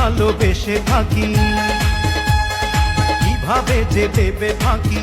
ভালোবেসে থাকি কীভাবে যে দেবে ফাঁকি?